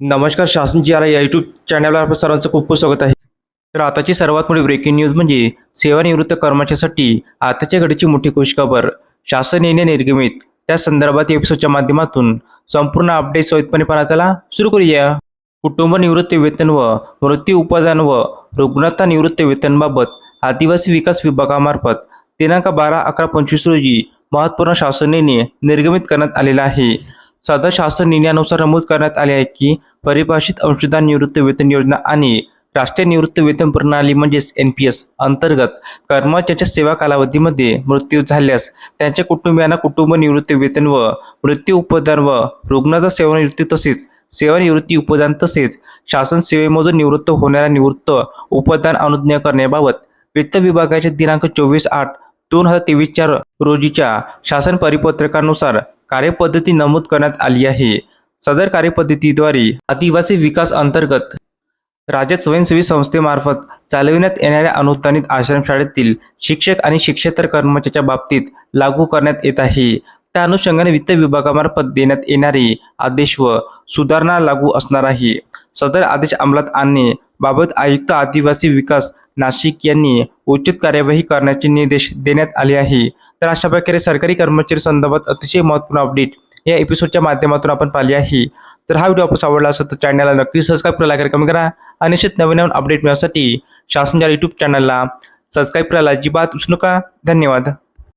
नमस्कार शासन जी आला या यूट्यूब चॅनलवर आपलं सर्वांचं खूप खूप स्वागत आहे. तर आताची सर्वात मोठी ब्रेकिंग न्यूज म्हणजे सेवानिवृत्त कर्मचाऱ्यांसाठी आताच्या घडीची मोठी खुशखबर. शासन येणे निर्गमित. त्या संदर्भात एपिसोडच्या माध्यमातून संपूर्ण अपडेट सोयीतपणे पाहण्याला सुरू करूया. कुटुंब निवृत्ती वेतन व मृत्यू उपादान व रुग्णता निवृत्ती वेतनबाबत आदिवासी विकास विभागामार्फत दिनांक बारा अकरा पंचवीस रोजी महत्त्वपूर्ण शासनेने निर्गमित करण्यात आलेला आहे. सदर शासन निर्णयानुसार नमूद करण्यात आले आहे की परिभाषित अंशदान निवृत्ती वेतन योजना आणि राष्ट्रीय निवृत्ती वेतन प्रणाली म्हणजेच एन पी एस अंतर्गत कर्मचाऱ्याच्या सेवा कालावधीमध्ये मृत्यू झाल्यास त्यांच्या कुटुंबियांना कुटुंब निवृत्ती वेतन व मृत्यू उपदान व रुग्णाचा सेवानिवृत्ती तसेच सेवानिवृत्ती उपदान तसेच शासन सेवेमधून निवृत्त होणाऱ्या निवृत्त उपदान अनुज्ञा करण्याबाबत वित्त विभागाच्या दिनांक चोवीस आठ दोन हजार तेवीसच्या रोजीच्या शासन परिपत्रकानुसार कार्यपद्धती नमूद करण्यात आली आहे. सदर कार्यपद्धतीद्वारे आदिवासी विकास अंतर्गत राज्य स्वयंसेवी संस्थेमार्फत चालविण्यात येणाऱ्या अनुदानित आश्रमशाळेतील शिक्षक आणि शिक्षेतर कर्मचाऱ्याच्या बाबतीत लागू करण्यात येत आहे. त्या अनुषंगाने वित्त विभागामार्फत देण्यात येणारे आदेश व सुधारणा लागू असणार आहे. सदर आदेश अंमलात आणणे बाबत आयुक्त आदिवासी विकास नाशिक यांनी उचित कार्यवाही करण्याचे निर्देश देण्यात आले आहे. तर अशा प्रकारे सरकारी कर्मचारी संदर्भात अतिशय महत्त्वपूर्ण अपडेट या एपिसोडच्या माध्यमातून आपण पाहिली आहे. तर हा व्हिडिओ आपण आवडला असेल तर चॅनलला नक्की सबस्क्राईब करायला कार्यक्रम करा, कमेंट करा आणि निश्चित नवीन नवीन अपडेट मिळवण्यासाठी शासनच्या यूट्यूब चॅनलला सबस्क्राईब करायला अजिबात विसरू नका. धन्यवाद.